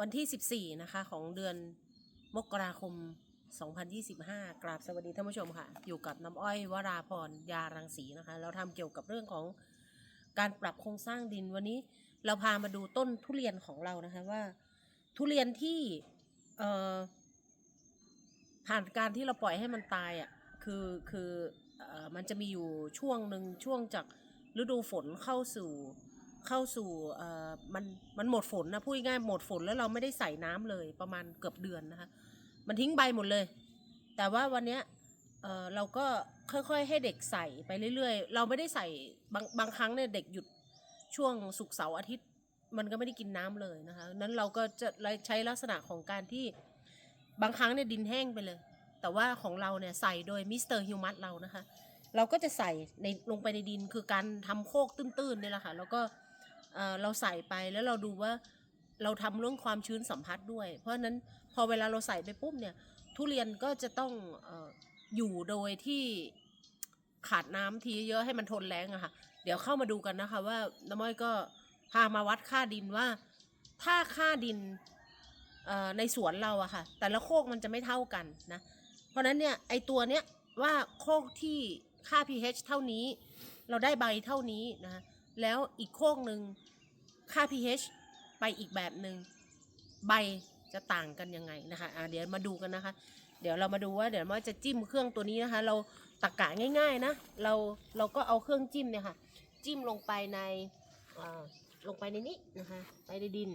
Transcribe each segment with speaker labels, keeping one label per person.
Speaker 1: วันที่ 14 นะคะ ของเดือนมกราคม 2025 กราบสวัสดีท่านผู้ชมค่ะ อยู่กับน้ำอ้อยวราพรยารังสีนะคะ เราทำเกี่ยวกับเรื่องของการปรับโครงสร้างดินวันนี้ เราพามาดูต้นทุเรียนของเรานะคะว่า ทุเรียนที่ผ่านการที่เราปล่อยให้มันตายอะคือคืออมันจะมีอยู่ช่วงหนึ่งช่วงจากฤดูฝนเข้าสู่ เข้าสู่เอ่อมันมันหมดฝนนะพูดง่ายหมดฝนแล้วเราไม่ได้ใส่น้ำเลยประมาณเกือบเดือนนะคะมันทิ้งใบหมดเลย แต่ว่าวันเนี้ยเอ่อเราก็ค่อยๆให้เด็กใส่ไปเรื่อยๆ เราไม่ได้ใส่บางบางครั้งเนี่ยเด็กหยุดช่วงศุกร์เสาร์อาทิตย์มันก็ไม่ได้กินน้ำเลยนะคะนั้นเราก็จะใช้ลักษณะของการที่บางครั้งเนี่ยดินแห้งไปเลย แต่ว่าของเราเนี่ยใส่โดยมิสเตอร์ฮิวมัสเรานะคะ เราก็จะใส่ในลงไปในดินคือการทำโคกตื้นๆเนี่ยแหละค่ะแล้วก็ เราใส่ไปแล้วเราดูว่าเราทำเรื่องความชื้นสัมผัสด้วย เพราะฉะนั้นพอเวลาเราใส่ไปปุ๊บเนี่ย ทุเรียนก็จะต้องออยู่โดยที่ขาดน้ำทีเยอะให้มันทนแรงอะค่ะ เดี๋ยวเข้ามาดูกันนะคะว่าน้ำม้อยก็พามาวัดค่าดินว่า ถ้าค่าดินในสวนเราอะค่ะ แต่ละโคกมันจะไม่เท่ากันนะ เพราะฉะนั้นเนี่ยไอตัวเนี้ยว่าโคกที่ค่า pH เท่านี้ เราได้ใบเท่านี้นะ แล้วอีกโคกหนึ่ง ค่า pH ไปอีกแบบหนึ่งใบจะต่างกันยังไงนะคะะเดี๋ยวมาดูกันนะคะ เดี๋ยวเรามาดูว่าเดี๋ยวว่าจะจิ้มเครื่องตัวนี้นะคะ เราตักกะง่าย ๆนะ เราเราก็เอาเครื่องจิ้มเนี่ยค่ะ จิ้มลงไปในลงไปในนี้นะคะไปในดิน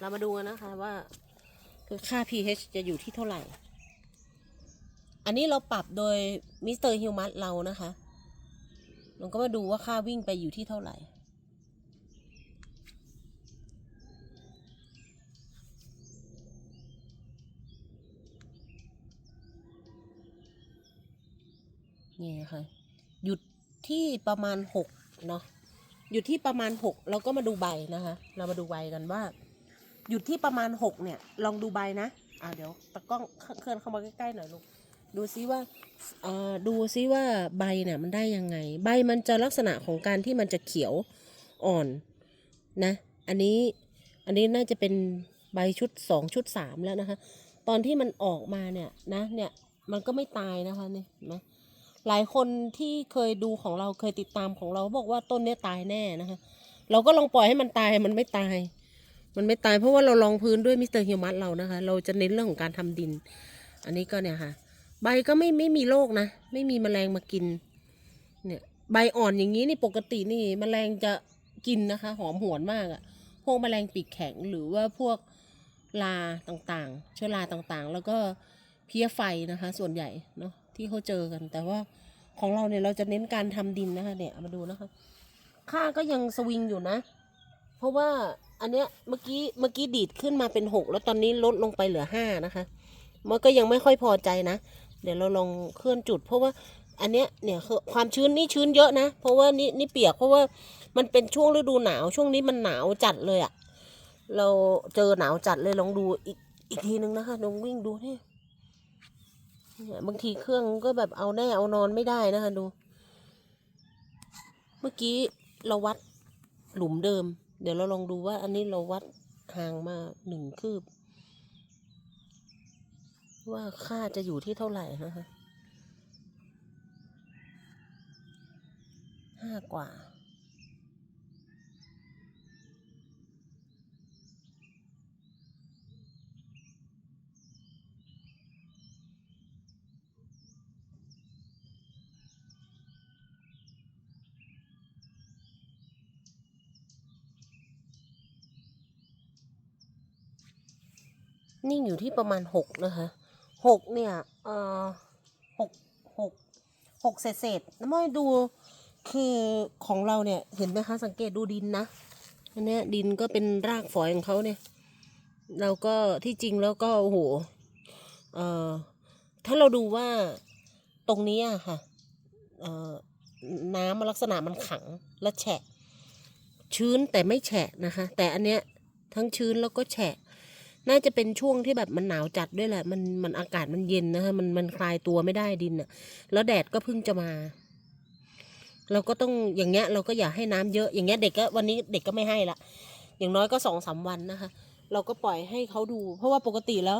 Speaker 1: เรามาดูกันนะคะว่าคือค่า pH จะอยู่ที่เท่าไหร่ อันนี้เราปรับโดยมิสเตอร์ฮิวมัสเรานะคะเราก็มาดูว่าค่าวิ่งไปอยู่ที่เท่าไหร่ นะคะ หยุดที่ประมาณหกเนาะหยุดที่ประมาณหกเราก็มาดูใบนะคะ เรามาดูใบกันว่า หยุดที่ประมาณหกเนี่ย ลองดูใบนะอ่าเดี๋ยวตะกล้องเคลื่อนเข้ามาใกล้ๆหน่อยลูกดูซิว่าเอ่อดูซิว่าใบเนี่ยมันได้ยังไง ใบมันจะลักษณะของการที่มันจะเขียวอ่อนนะ อันนี้อันนี้น่าจะเป็นใบชุดสองชุดสามแล้วนะคะ ตอนที่มันออกมาเนี่ยนะเนี่ยมันก็ไม่ตายนะคะนี่เห็นะ หลายคนที่เคยดูของเราเคยติดตามของเราบอกว่าต้นเนี้ยตายแน่นะคะ เราก็ลองปล่อยให้มันตายมันไม่ตาย มันไม่ตายเพราะว่าเราลองพื้นด้วยมิสเตอร์ฮิวมัสเรานะคะ เราจะเน้นเรื่องของการทำดิน อันนี้ก็เนี่ยค่ะ ใบก็ไม่ไม่มีโรคนะ ไม่มีแมลงมากิน เนี่ยใบอ่อนอย่างนี้นี่ปกตินี่แมลงจะกินนะคะ หอมหวนมากอะพวกแมลงปีกแข็งหรือว่าพวกลาต่างๆ เชื้อราต่างๆ แล้วก็ พี้ยไฟนะคะ ส่วนใหญ่เนาะที่เขาเจอกัน แต่ว่าของเราเนี่ยเราจะเน้นการทำดินนะคะเนี่ยมาดูนะคะค่าก็ยังสวิงอยู่นะ เพราะว่าอันเนี้ยเมื่อกี้เมื่อกี้ดีดขึ้นมาเป็นหกแล้วตอนนี้ลดลงไปเหลือห้านะคะมันก็ยังไม่ค่อยพอใจนะ เดี๋ยวเราลองเคลื่อนจุด เพราะว่าอันเนี้ยเนี่ยคือความชื้นนี่ชื้นเยอะนะ เพราะว่านี่นี่เปียกเพราะว่ามันเป็นช่วงฤดูหนาวช่วงนี้มันหนาวจัดเลยอะเราเจอหนาวจัดเลยลองดูอีกอีกทีนึงนะคะลองวิ่งดูนี่ บางทีเครื่องก็แบบเอาแน่เอานอนไม่ได้นะคะดู เมื่อกี้เราวัดหลุมเดิม เดี๋ยวเราลองดูว่าอันนี้เราวัดห่างมาหนึ่งคืบ ว่าค่าจะอยู่ที่เท่าไหร่นะคะห้ากว่า นิ่งอยู่ที่ประมาณหกนะคะหกเนี่ยเอ่อหกหกหกเศษเศษน้ำม้อยดูคือของเราเนี่ยเห็นไหมคะสังเกตดูดินนะอันเนี้ยดินก็เป็นรากฝอยของเขาเนี่ยเราก็ที่จริงแล้วก็โอ้โหเอ่อถ้าเราดูว่าตรงนี้อะค่ะเอ่อน้ำมลักษณะมันขังและแฉะ ชื้นแต่ไม่แฉะนะคะ แต่อันเนี้ยทั้งชื้นแล้วก็แฉะ น่าจะเป็นช่วงที่แบบมันหนาวจัดด้วยแหละ มันมันอากาศมันเย็นนะคะมันมันคลายตัวไม่ได้ดินอะแล้วแดดก็เพิ่งจะมา เราก็ต้องอย่างเงี้ย เราก็อย่าให้น้ำเยอะอย่างเงี้ยเด็กก็วันนี้เด็กก็ไม่ให้ละอย่างน้อยก็สองสามวันนะคะ เราก็ปล่อยให้เขาดู เพราะว่าปกติแล้ว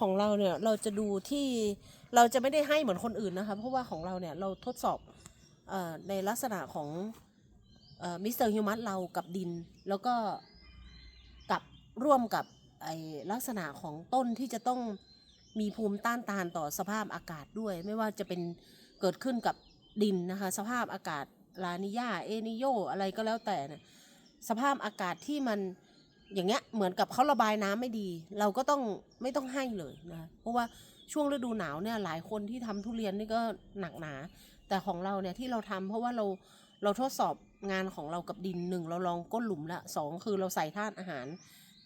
Speaker 1: ของเราเนี่ยเราจะดูที่เราจะไม่ได้ให้เหมือนคนอื่นนะคะ เพราะว่าของเราเนี่ยเราทดสอบอในลักษณะของมิสเตอร์ฮิวมัสเรากับดิน แล้วก็กับร่วมกับ ไอลักษณะของต้นที่จะต้องมีภูมิต้านทานต่อสภาพอากาศด้วย ไม่ว่าจะเป็นเกิดขึ้นกับดินนะคะ สภาพอากาศลานิยาเอนิโยอะไรก็แล้วแต่นี่ยสภาพอากาศที่มันอย่างเงี้ยเหมือนกับเขาระบายน้ำไม่ดี เราก็ต้องไม่ต้องให้เลยนะเพราะว่าช่วงฤดูหนาวเนี่ยหลายคนที่ทำทุเรียนนี่ก็หนักหนา แต่ของเราเนี่ยที่เราทำเพราะว่าเราเราทดสอบงานของเรากับดินหนึ่งเราลองก้นหลุมละสองคือเราใส่ธาตุอาหาร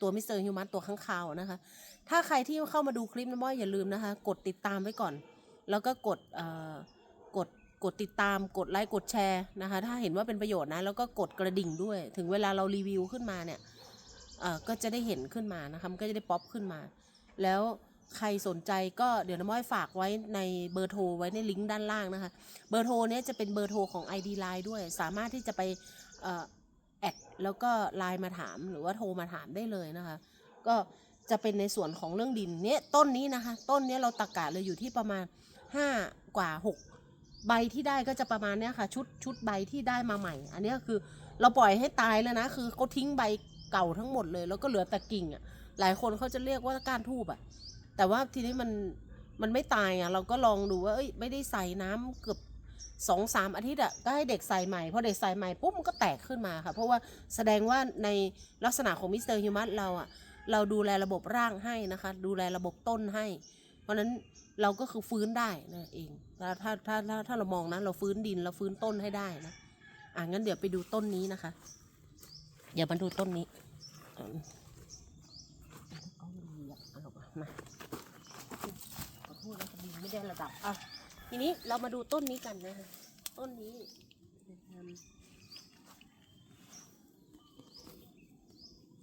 Speaker 1: ตัวมิสเตอร์ฮิวมัสตัวข้างคาวนะคะ ถ้าใครที่เข้ามาดูคลิปนะม่อยอย่าลืมนะคะ กดติดตามไว้ก่อน แล้วก็กดกดกดติดตามกดไลค์กดแชร์นะคะ ถ้าเห็นว่าเป็นประโยชน์นะแล้วก็กดกระดิ่งด้วย ถึงเวลาเรารีวิวขึ้นมาเนี่ยก็จะได้เห็นขึ้นมานะคะมันก็จะได้ป๊อปขึ้นมา แล้วใครสนใจก็เดี๋ยวน้ำม้อยฝากไว้ในเบอร์โทรไว้ในลิงก์ด้านล่างนะคะ เบอร์โทรเนี้ยจะเป็นเบอร์โทรของ ID Line ด้วย สามารถที่จะไป แอดแล้วก็ไลน์มาถามหรือว่าโทรมาถามได้เลยนะคะ ก็จะเป็นในส่วนของเรื่องดินเนี้ยต้นนี้นะคะ ต้นนี้เราตะกกะเลยอยู่ที่ประมาณ 5 กว่า 6 ใบที่ได้ก็จะประมาณเนี้ยค่ะ ชุดชุดใบที่ได้มาใหม่ อันนี้คือเราปล่อยให้ตายแล้วนะ คือเขาทิ้งใบเก่าทั้งหมดเลย แล้วก็เหลือแต่กิ่งอะหลายคนเขาจะเรียกว่าก้านทูบอะแต่ว่าทีนี้มันมันไม่ตายอะเราก็ลองดูว่าเอ้ยไม่ได้ใส่น้ำเกือบ สองสามอาทิตย์อะก็ให้เด็กใส่ใหม่พอเด็กใส่ใหม่ปุ๊บมันก็แตกขึ้นมาค่ะ เพราะว่าแสดงว่าในลักษณะของมิสเตอร์ฮิวมัสเราอะเราดูแลระบบร่างให้นะคะ ดูแลระบบต้นให้ เพราะนั้นเราก็คือฟื้นได้นะเองถ้าถ้าถ้าถ้าถ้าเรามองนะเราฟื้นดินเราฟื้นต้นให้ได้นะอะงั้นเดี๋ยวไปดูต้นนี้นะคะเดี๋ยวมาดูต้นนี้มาดีอะเอามามาขอโทษนะพอดีไม่ได้ระดับอะ ทีนี้เรามาดูต้นนี้กันนะคะต้นนี้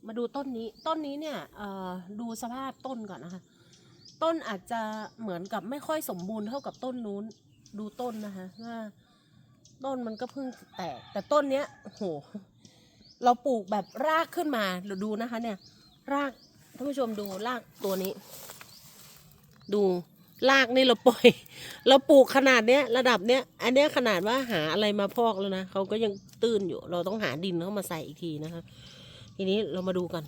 Speaker 1: มาดูต้นนี้ ต้นนี้เนี่ยดูสภาพต้นก่อนนะคะ ต้นอาจจะเหมือนกับไม่ค่อยสมบูรณ์เท่ากับต้นนู้น ดูต้นนะคะว่าต้นมันก็เพิ่งแตก แต่ต้นเนี้ยโห เราปลูกแบบรากขึ้นมาเราดูนะคะ เนี่ย รากท่านผู้ชมดูรากตัวนี้ ดู รากนี่เราปล่อย เราปลูกขนาดเนี้ย ระดับเนี้ย อันเนี้ยขนาดว่าหาอะไรมาพอกแล้วนะเขาก็ยังตื้นอยู่ เราต้องหาดินเข้ามาใส่อีกทีนะคะ ทีนี้เรามาดูกัน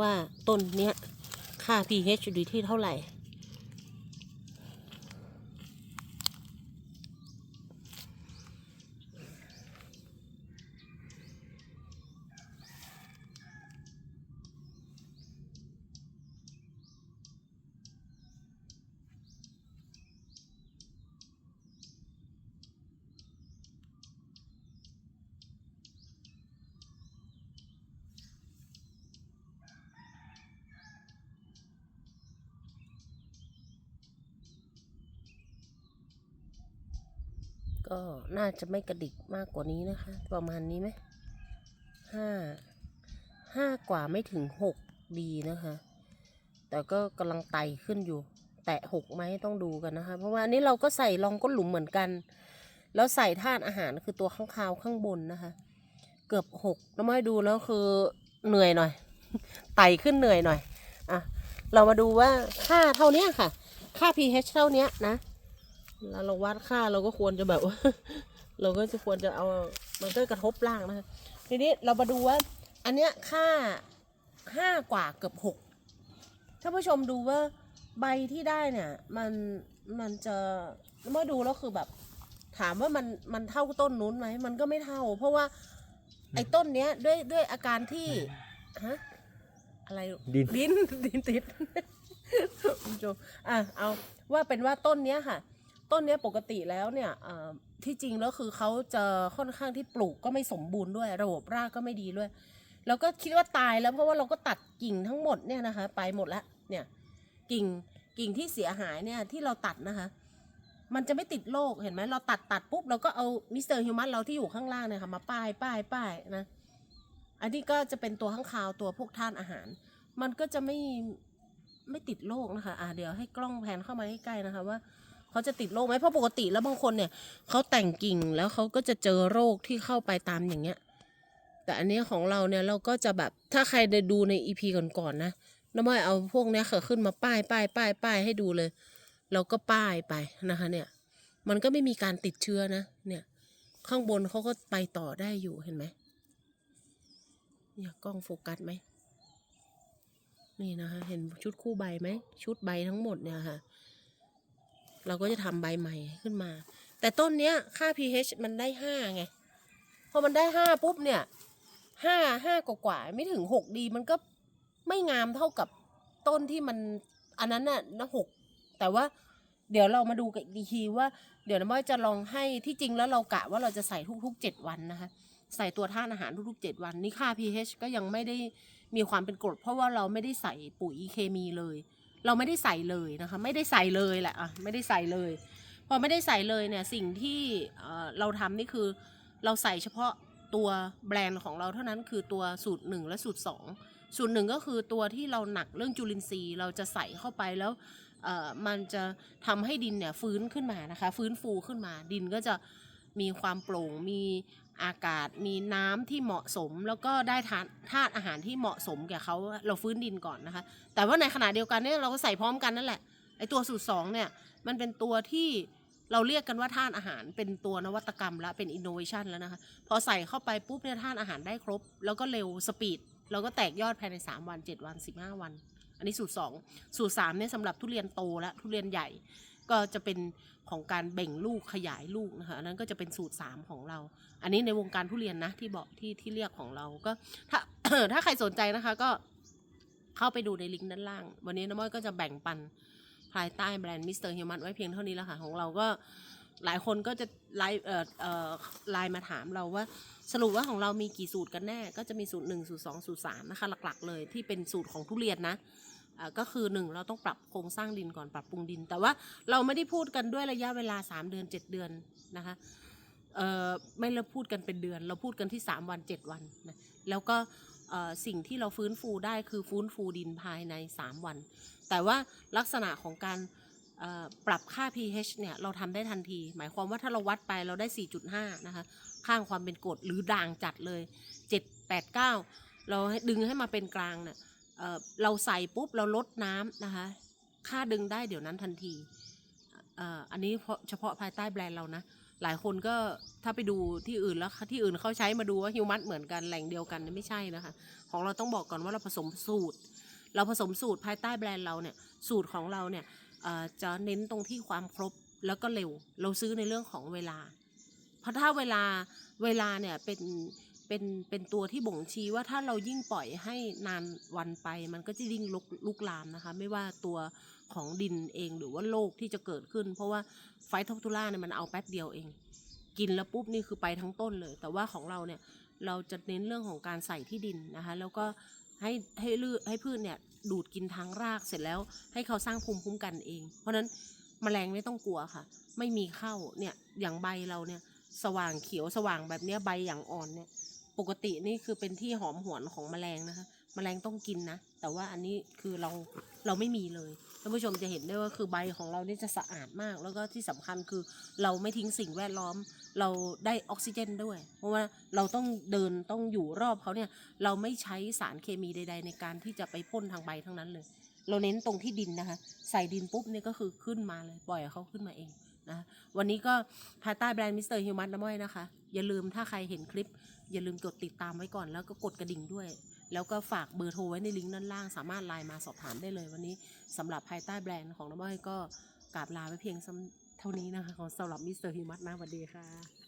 Speaker 1: ว่าต้นเนี้ยค่า pH อยู่ที่เท่าไหร่ ก็น่าจะไม่กระดิกมากกว่านี้นะคะ ประมาณนี้ไหมห้าห้ากว่าไม่ถึงหกดีนะคะ แต่ก็กำลังไต่ขึ้นอยู่ แตะหกไหมต้องดูกันนะคะ เพราะว่านนี้เราก็ใส่รองก้นหลุมเหมือนกัน แล้วใส่ธาตุอาหารคือตัวข้างคาวข้างบนนะคะ เกือบหกน้ำไม่ดูแล้วคือเหนื่อยหน่อย ไต่ขึ้นเหนื่อยหน่อยอะเรามาดูว่าค่าเท่านี้ค่ะ ค่า pH เท่านี้นะ แล้วเราวัดค่าเราก็ควรจะแบบว่าเราก็จะควรจะเอา มันก็กระทบล่างนะคะทีนี้เรามาดูว่า อันเนี้ยค่าห้ากว่าเกือบหกถ้าผู้ชมดูว่าใบที่ได้เนี่ยมันมันจะเมื่อดูแล้วคือแบบ ถามว่ามันมันเท่าต้นนู้นไหมมันก็ไม่เท่า เพราะว่า ไอ้ต้นเนี้ยด้วยด้วยอาการที่ฮะอะไร
Speaker 2: ดิน
Speaker 1: ดินดินติดคุณผู้ชมอะเอาว่าเป็นว่าต้นเนี้ยค่ะ ต้นเนี้ยปกติแล้วเนี่ยที่จริงแล้วคือเขาจะค่อนข้างที่ปลูกก็ไม่สมบูรณ์ด้วย ระบบรากก็ไม่ดีด้วย แล้วก็คิดว่าตายแล้วเพราะว่าเราก็ตัดกิ่งทั้งหมดเนี่ยนะคะ ไปหมดแล้วเนี่ยกิ่งกิ่งที่เสียหายเนี่ยที่เราตัดนะคะ มันจะไม่ติดโรคเห็นไหมเราตัดตัดปุ๊บเราก็เอามิสเตอร์ฮิวมัสเราที่อยู่ข้างล่างเนี่ยค่ะมาป้ายป้ายป้ายนะอันนี้ก็จะเป็นตัวข้างคาวตัวพวกท่านอาหาร มันก็จะไม่ไม่ติดโรคนะคะ อ่าเดี๋ยวให้กล้องแพนเข้ามาใกล้ๆนะคะว่า เขาจะติดโรคไหมเพราะปกติแล้วบางคนเนี่ยเขาแต่งกิ่งแล้วเขาก็จะเจอโรคที่เข้าไปตามอย่างเงี้ย แต่อันนี้ของเราเนี่ยเราก็จะแบบถ้าใครได้ดูในอีพีก่อนๆนะน้ำอ้อยเอาพวกเนี้ยค่ะขึ้นมาป้ายป้ายป้ายป้ายให้ดูเลยเราก็ป้ายไปนะคะ เนี่ย มันก็ไม่มีการติดเชื้อนะ เนี่ย ข้างบนเขาก็ไปต่อได้อยู่เห็นไหมเนี่ยกล้องโฟกัสไหมนี่นะคะ เห็นชุดคู่ใบไหม ชุดใบทั้งหมดเนี่ยค่ะ เราก็จะทำใบใหม่ขึ้นมา แต่ต้นเนี้ยค่า pH มันได้ห้าไง พอมันได้ห้าปุ๊บเนี่ยห้าห้ากว่าไม่ถึงหกดีมันก็ไม่งามเท่ากับต้นที่มันอันนั้นน่ะนะหกแต่ว่าเดี๋ยวเรามาดูกันอีกทีว่า เดี๋ยวน้ำว่าจะลองให้ที่จริงแล้วเรากะว่าเราจะใส่ทุกๆเจ็ดวันนะคะใส่ตัวท่านอาหารทุกๆเจ็ดวันนี่ค่า pH ก็ยังไม่ได้มีความเป็นกรดเพราะว่าเราไม่ได้ใส่ปุ๋ยเคมีเลย เราไม่ได้ใส่เลยนะคะ ไม่ได้ใส่เลยแหละอะไม่ได้ใส่เลย พอไม่ได้ใส่เลยเนี่ยสิ่งที่เราทำนี่คือเราใส่เฉพาะตัวแบรนด์ของเราเท่านั้นคือตัวสูตรหนึ่งและสูตรสองสูตรหนึ่งก็คือตัวที่เราหนักเรื่องจุลินทรีย์เราจะใส่เข้าไปแล้วมันจะทำให้ดินเนี่ยฟื้นขึ้นมานะคะ ฟื้นฟูขึ้นมาดินก็จะมีความโปร่งมี อากาศมีน้ำที่เหมาะสม แล้วก็ได้ทานธาตุอาหารที่เหมาะสมแก่เขาเราฟื้นดินก่อนนะคะ แต่ว่าในขณะเดียวกันเนี่ยเราก็ใส่พร้อมกันนั่นแหละไอตัวสูตรสองเนี่ยมันเป็นตัวที่เราเรียกกันว่าธาตุอาหารเป็นตัวนวัตกรรมแล้วเป็นอินโนเวชันแล้วนะคะพอใส่เข้าไปปุ๊บเนี่ยธาตุอาหารได้ครบ แล้วก็เร็วสปีดเราก็แตกยอดภายใน 3 วัน 7 วัน 15 วัน อันนี้สูตร 2 สูตร3เนี่ยสำหรับทุเรียนโตและทุเรียนใหญ่ ก็จะเป็นของการเบ่งลูกขยายลูกนะคะอันนั้นก็จะเป็นสูตร 3 ของเรา อันนี้ในวงการทุเรียนนะที่บอกที่ที่เรียกของเราก็ถ้าถ้าใครสนใจนะคะก็เข้าไปดูในลิงก์ด้านล่าง วันนี้น้ำม้อยก็จะแบ่งปันภายใต้แบรนด์มิสเตอร์ฮิวมันไว้เพียงเท่านี้แล้วค่ะ ของเราก็หลายคนก็จะไลน์เอ่อเอ่อไลน์มาถามเราว่าสรุปว่าของเรามีกี่สูตรกันแน่ ก็จะมีสูตร1สูตร2สูตร3นะคะหลักๆ เลยที่เป็นสูตรของทุเรียนนะ ก็คือ1เราต้องปรับโครงสร้างดินก่อนปรับปรุงดิน แต่ว่าเราไม่ได้พูดกันด้วยระยะเวลา 3 เดือน 7 เดือนนะคะไม่เราพูดกันเป็นเดือน เราพูดกันที่ 3 วัน 7 วันนะแล้วก็สิ่งที่เราฟื้นฟูได้คือฟื้นฟูดินภายใน 3 วัน แต่ว่าลักษณะของการปรับค่า pH เนี่ยเราทำได้ทันที หมายความว่าถ้าเราวัดไปเราได้ 4.5 นะคะ ข้างความเป็นกรดหรือด่างจัดเลย 7 8 9 เราดึงให้มาเป็นกลางเนี่ย เเราใส่ปุ๊บเราลดน้ำนะคะ ค่าดึงได้เดี๋ยวนั้นทันทีอ,อันนี้เฉพาะภายใต้แบรนด์เรานะ หลายคนก็ถ้าไปดูที่อื่นแล้วที่อื่นเขาใช้มาดูว่าฮิวมัสเหมือนกันแหล่งเดียวกันไม่ใช่นะคะ ของเราต้องบอกก่อนว่าเราผสมสูตร เราผสมสูตรภายใต้แบรนด์เราเนี่ยสูตรของเราเนี่ยจะเน้นตรงที่ความครบแล้วก็เร็ว เราซื้อในเรื่องของเวลา เพราะถ้าเวลาเวลาเนี่ยเป็น เป็นเป็นตัวที่บ่งชี้ว่าถ้าเรายิ่งปล่อยให้นานวันไป มันก็จะยิ่งลุกลุกลามนะคะ ไม่ว่าตัวของดินเองหรือว่าโรคที่จะเกิดขึ้น เพราะว่าไฟทอปทูล่าเนี่ยมันเอาแป๊บเดียวเอง กินแล้วปุ๊บนี่คือไปทั้งต้นเลย แต่ว่าของเราเนี่ยเราจะเน้นเรื่องของการใส่ที่ดินนะคะ แล้วก็ให้ให้ลือให้พืชเนี่ยดูดกินทางรากเสร็จแล้วให้เขาสร้างภูมิคุ้มกันเอง เพราะฉะนั้นแมลงไม่ต้องกลัวค่ะ ไม่มีเข้าเนี่ยอย่างใบเราเนี่ยสว่างเขียวสว่างแบบเนี้ยใบอย่างอ่อนเนี่ย ปกตินี่คือเป็นที่หอมหวนของแมลงนะคะ แมลงต้องกินนะ แต่ว่าอันนี้คือเราเราไม่มีเลยท่านผู้ชมจะเห็นได้ว่าคือใบของเรานี่จะสะอาดมาก แล้วก็ที่สำคัญคือเราไม่ทิ้งสิ่งแวดล้อม เราได้ออกซิเจนด้วย เพราะว่าเราต้องเดินต้องอยู่รอบเขาเนี่ย เราไม่ใช้สารเคมีใด ๆ ในการที่จะไปพ่นทางใบทั้งนั้นเลย เราเน้นตรงที่ดินนะคะ ใส่ดินปุ๊บเนี่ยก็คือขึ้นมาเลยปล่อยเขาขึ้นมาเองนะวันนี้ก็ภายใต้แบรนด์มิสเตอร์ฮิวมัสน้ำม้อยนะคะ อย่าลืมถ้าใครเห็นคลิป อย่าลืมกดติดตามไว้ก่อนแล้วก็กดกระดิ่งด้วย แล้วก็ฝากเบอร์โทรไว้ในลิงก์ด้านล่าง สามารถไลน์มาสอบถามได้เลยวันนี้สำหรับภายใต้แบรนด์ของน้ำอ้อยก็กราบลาไปเพียงเท่านี้นะคะของสำหรับมิสเตอร์ฮิวมัตนะสวัสดีค่ะ